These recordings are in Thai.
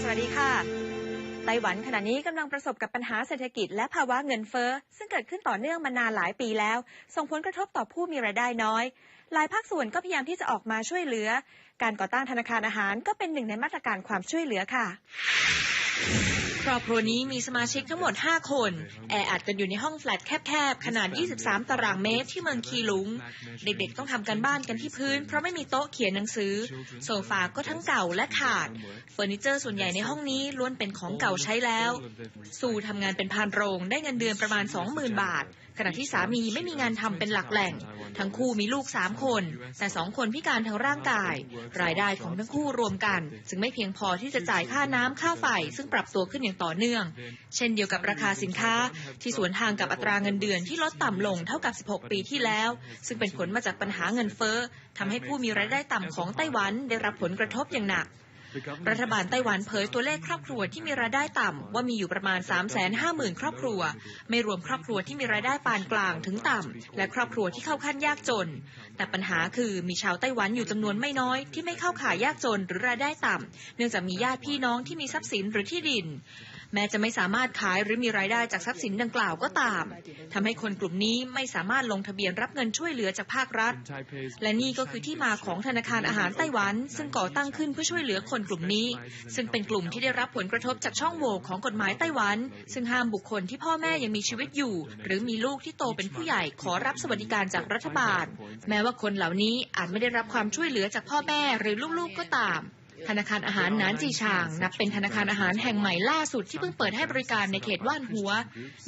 สวัสดีค่ะ ไต้หวันขณะนี้กำลังประสบกับปัญหาเศรษฐกิจและภาวะเงินเฟ้อ ซึ่งเกิดขึ้นต่อเนื่องมานานหลายปีแล้ว ส่งผลกระทบต่อผู้มีรายได้น้อย หลายภาคส่วนก็พยายามที่จะออกมาช่วยเหลือ การก่อตั้งธนาคารอาหารก็เป็นหนึ่งในมาตรการความช่วยเหลือค่ะ ครอบครัวนี้มีสมาชิกทั้งหมด 5 คน แออัดกันอยู่ในห้องแฟลตแคบๆ ขนาด 23 ตารางเมตรที่เมืองคีลุง เด็กๆต้องทำกันบ้านกันที่พื้น เพราะไม่มีโต๊ะเขียนหนังสือ โซฟาก็ทั้งเก่าและขาด เฟอร์นิเจอร์ส่วนใหญ่ในห้องนี้ล้วนเป็นของเก่าใช้แล้ว สู่ทำงานเป็นพานโรงได้เงินเดือนประมาณ 20,000 บาท ขณะที่สามีไม่มีงานทำเป็นหลักแหล่ง ทั้งคู่มีลูก3คน แต่สองคนพิการทางร่างกาย รายได้ของทั้งคู่รวมกัน จึงไม่เพียงพอที่จะจ่ายค่าน้ำค่าไฟ ซึ่งปรับตัวขึ้นอย่างต่อเนื่อง เช่นเดียวกับราคาสินค้า ที่สวนทางกับอัตราเงินเดือนที่ลดต่ำลงเท่ากับ 16 ปีที่แล้ว ซึ่งเป็นผลมาจากปัญหาเงินเฟ้อทำให้ผู้มีรายได้ต่ำของไต้หวันได้รับผลกระทบอย่างหนัก รัฐบาลไต้หวันเผยตัวเลขครอบครัวที่มีรายได้ต่ำว่ามีอยู่ประมาณ 350,000 ครอบครัว ไม่รวมครอบครัวที่มีรายได้ปานกลางถึงต่ำ และครอบครัวที่เข้าขั้นยากจน แต่ปัญหาคือมีชาวไต้หวันอยู่จำนวนไม่น้อย ที่ไม่เข้าข่ายยากจนหรือรายได้ต่ำ เนื่องจากมีญาติพี่น้องที่มีทรัพย์สินหรือที่ดิน แม้จะไม่สามารถขายหรือมีรายได้จากทรัพย์สินดังกล่าวก็ตามทำให้คนกลุ่มนี้ไม่สามารถลงทะเบียนรับเงินช่วยเหลือจากภาครัฐ และนี่ก็คือที่มาของธนาคารอาหารไต้หวัน ซึ่งก่อตั้งขึ้นเพื่อช่วยเหลือคนกลุ่มนี้ ซึ่งเป็นกลุ่มที่ได้รับผลกระทบจากช่องโหว่ของกฎหมายไต้หวัน ซึ่งห้ามบุคคลที่พ่อแม่ยังมีชีวิตอยู่ หรือมีลูกที่โตเป็นผู้ใหญ่ขอรับสวัสดิการจากรัฐบาล แม้ว่าคนเหล่านี้อาจไม่ได้รับความช่วยเหลือจากพ่อแม่หรือลูกๆก็ตาม ธนาคารอาหารนานจีชาง นับเป็นธนาคารอาหารแห่งใหม่ล่าสุดที่เพิ่งเปิดให้บริการในเขตว่านหัว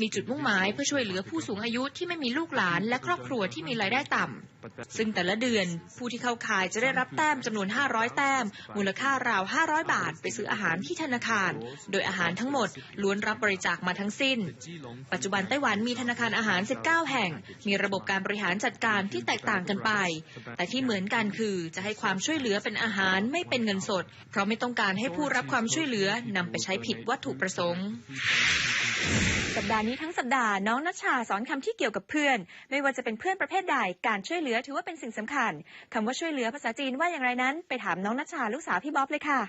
มีจุดมุ่งหมายเพื่อช่วยเหลือผู้สูงอายุที่ไม่มีลูกหลานและครอบครัวที่มีรายได้ต่ำ ซึ่งแต่ละเดือนผู้ที่เข้าข่ายจะได้รับแต้มจำนวน 500 แต้ม มูลค่าราว 500 บาท ไปซื้ออาหารที่ธนาคาร โดยอาหารทั้งหมดล้วนรับบริจาคมาทั้งสิ้น ปัจจุบันไต้หวันมีธนาคารอาหาร 19 แห่ง มีระบบการบริหารจัดการที่แตกต่างกันไป แต่ที่เหมือนกันคือจะให้ความช่วยเหลือเป็นอาหารไม่เป็นเงินสดเพราะไม่ต้องการให้ผู้รับความช่วยเหลือนำไปใช้ผิดวัตถุประสงค์ สัปดาห์นี้ทั้งสัปดาห์น้องนัชชาสอนคำที่เกี่ยวกับเพื่อน ไม่ว่าจะเป็นเพื่อนประเภทใดการช่วยเหลือถือว่าเป็นสิ่งสำคัญคำว่าช่วยเหลือภาษาจีนว่าอย่างไรนั้น ไปถามน้องนัชชาลูกสาวพี่บ๊อบเลยค่ะ